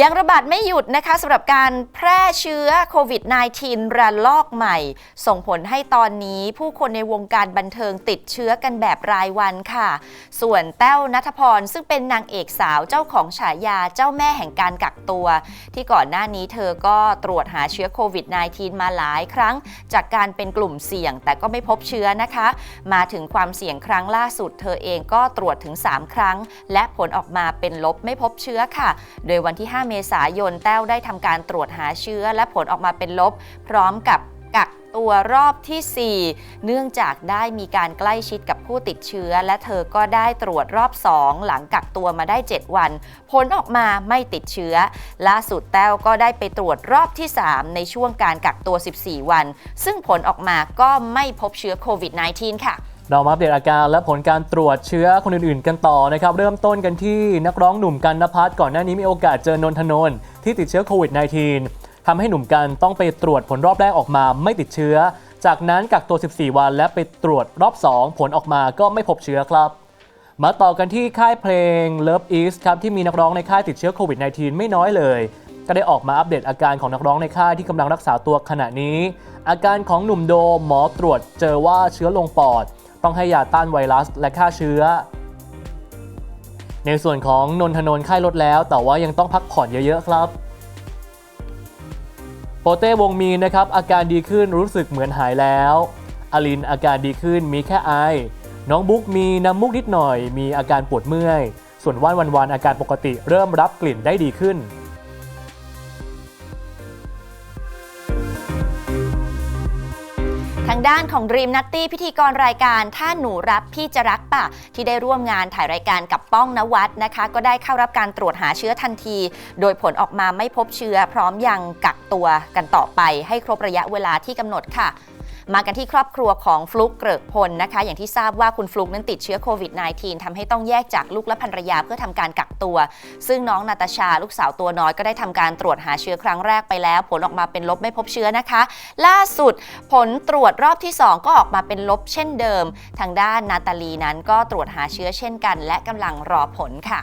ยังระบาดไม่หยุดนะคะสำหรับการแพร่เชื้อโควิด -19 ระลอกใหม่ ส่งผลให้ตอนนี้ผู้คนในวงการบันเทิงติดเชื้อกันแบบรายวันค่ะ ส่วนแต้วนัทพรซึ่งเป็นนางเอกสาวเจ้าของฉายาเจ้าแม่แห่งการกักตัว ที่ก่อนหน้านี้เธอก็ตรวจหาเชื้อโควิด -19 มาหลายครั้ง จากการเป็นกลุ่มเสี่ยงแต่ก็ไม่พบเชื้อนะคะ มาถึงความเสี่ยงครั้งล่าสุด เธอเองก็ตรวจถึง 3 ครั้ง และผลออกมาเป็นลบไม่พบเชื้อค่ะ โดยวันที่5 5 เมษายน แต้วได้ทำการตรวจหาเชื้อและผลออกมาเป็นลบ พร้อมกับกักตัวรอบทีสี่ 4 เนื่องจากได้มีการใกล้ชิดกับผู้ติดเชื้อ และเธอก็ได้ตรวจรอบ 2 หลังกักตัวมาได้ 7 วัน ผลออกมาไม่ติดเชื้อ ล่าสุดแต้วก็ได้ไปตรวจรอบที่ 3 ในช่วงการกักตัว 14 วัน ซึ่งผลออกมาก็ไม่พบเชื้อโควิด -19 ค่ะ เรามาอัปเดตอาการและผลการตรวจเชื้อคนอื่นๆ กันต่อนะครับ เริ่มต้นกันที่นักร้องหนุ่มกันนภัสก่อนหน้านี้มีโอกาสเจอนนทนนท์ที่ติดเชื้อโควิด -19 ทำให้หนุ่มกันต้องไปตรวจผลรอบแรกออกมาไม่ติดเชื้อ จากนั้นกักตัว 14 วันและไปตรวจรอบ 2 ผลออกมาก็ไม่พบเชื้อครับ มาต่อกันที่ค่ายเพลง Love East ครับที่มีนักร้องในค่ายติดเชื้อโควิด -19 ไม่น้อยเลยก็ได้ออกมาอัปเดตอาการของนักร้องในค่ายที่กำลังรักษาตัวขณะนี้ อาการของหนุ่มโดมหมอตรวจเจอว่าเชื้อลงปอด ต้องให้ยาต้านไวรัสและฆ่าเชื้อ ในส่วนของนนทนนท์ไข้ลดแล้ว แต่ว่ายังต้องพักผ่อนเยอะๆครับโปเต้วงมีนะครับอาการดีขึ้นรู้สึกเหมือนหายแล้วอลินอาการดีขึ้นมีแค่ไอ น้องบุ๊กมีน้ำมูกนิดหน่อย มีอาการปวดเมื่อย ส่วนว่านวันวันๆอาการปกติเริ่มรับกลิ่นได้ดีขึ้น ทางด้านของรีมนัตตี้พิธีกรรายการถ้าหนูรับพี่จะรักป่ะ ที่ได้ร่วมงานถ่ายรายการกับป้องนวัดนะคะ ก็ได้เข้ารับการตรวจหาเชื้อทันที โดยผลออกมาไม่พบเชื้อ พร้อมยังกักตัวกันต่อไปให้ครบระยะเวลาที่กำหนดค่ะ มากันที่ครอบครัวของฟลุกเกริกพลนะคะ อย่างที่ทราบว่าคุณฟลุกนั้นติดเชื้อโควิด -19 ทำให้ต้องแยกจากลูกและภรรยาเพื่อทำการกักตัว ซึ่งน้องนาตาชาลูกสาวตัวน้อยก็ได้ทำการตรวจหาเชื้อครั้งแรกไปแล้ว ผลออกมาเป็นลบไม่พบเชื้อนะคะ ล่าสุดผลตรวจรอบที่ 2 ก็ออกมาเป็นลบเช่นเดิม ทางด้านนาตาลีนั้นก็ตรวจหาเชื้อเช่นกัน และกำลังรอผลค่ะ